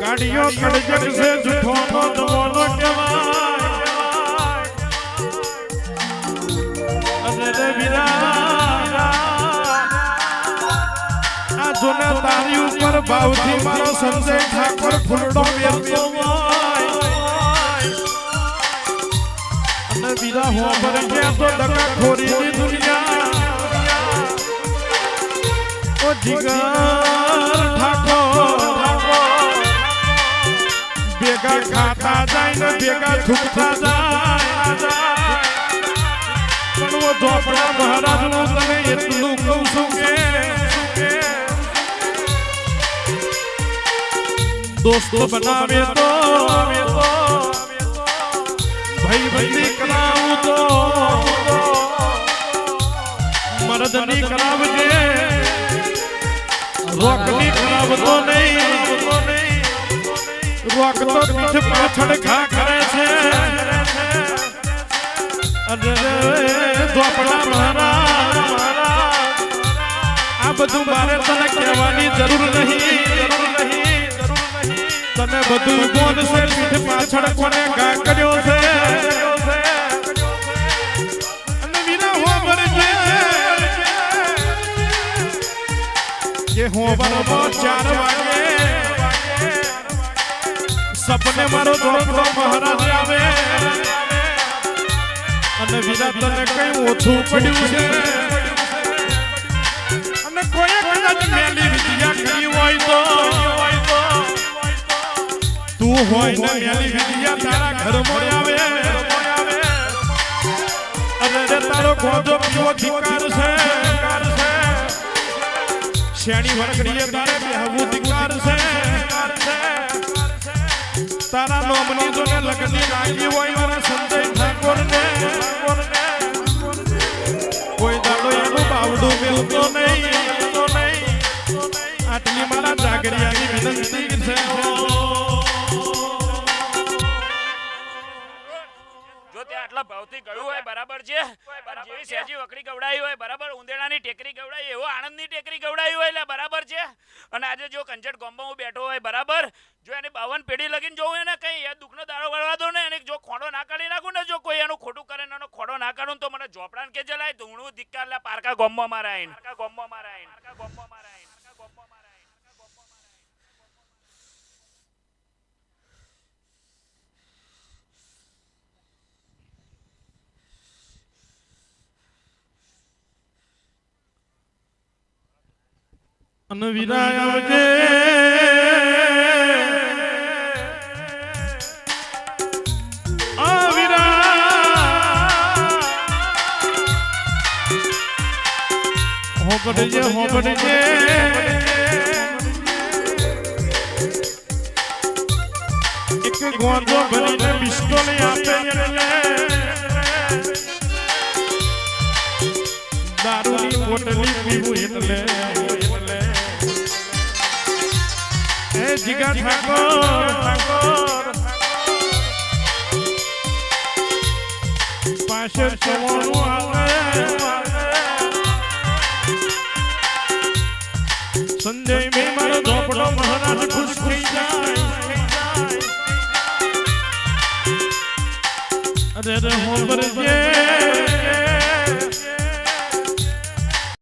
કાઢિયો કડજક સે જુઠો નો જમાનો કહેવાય અને વીરા આ જોને તારી ઉપર ભાવથી મારો સંજય ઠાકોર ફૂલડો વેરતો અને વિરા, હો પર કે તો ડકા ખોરી દુનિયા. ઓ જીગર ભેગા થૂકતા જાય પણ ઓ ઝોપડા મહારાજનું તને એટલું કહું છું કે દોસ્તો બનાવે તો, ભાઈ ભાઈ કરાવું તો, મરદની કરાવજે, રોકની કરાવતો નહીં. રોક તો પીઠ પાછળ ખા કરે છે. અરે ધોપડા મારા આ બધું મારે તને કહેવાની જરૂર નહીં. તને બધું કોણ છે પીઠ પાછળ કોને ઘા કર્યો છે. કે હું બરોબર ચાર વાગે. સપને મારો ધોકડો મહારાજ આવે. અને વીરા તને કઈ ઓછું પડ્યું છે. અને કોઈ કદાચ મેલી વિદ્યા કરી હોય તો. તું હોય ને મેલી વિદ્યા તારા ઘરમાં આવે. અને તારો ગોજો પીવો ધિકાર છે. શેણી વરકડીએ તારે બેહવું ધિકાર છે. તારા નોમની ને લગની લાગી હોય મારા સંજય ઠાકોર ને કોઈ દાડો એનું બાવડું મેલતો નહીં. આટલી મારા જાગરિયાની વિનંતી છે. આટલા ભાવથી ગયું હોય, બરાબર છે. જેવી સેજી વકડી ગવડાવી હોય, બરાબર, ઉંદેડાની ટેકરી ગવડાવી એવો આણંદની ટેકરી ગવડાવી હોય એટલે બરાબર છે. અને આજે જો કંજટ ગોમ્બા હું બેઠો હોય, બરાબર એની બાવન પેઢી લગીને જોઉં એને કઈ એ દુઃખનો દાડો વળવા દો ને એને જો ખોડો ના કાઢી નાખું ને જો કોઈ એનું ખોટું કરે એનો ખોડો ના કાઢું તો મને ઝોપડાને કે જલાય ધૂણું ધિક્કાર લે પારકા ગોમમાં મારા આઈન પારકા ગોમમાં મારા આઈન પારકા ગોમમાં મારા આઈન અનવિરાય ગોમ્બો હોબડજે હોબડજે એક ગોંધો ભરીને પિસ્તોલ આપે એટલે દારૂની બોટલી પીવું એટલે એટલે એ જીગા ઠાકોર ઠાકોર પાસે ચવાનું આવે સંજય મેં મારો ઝોપડો મહારાજ ખુશ થઈ જાય. અરે રે હોબર જે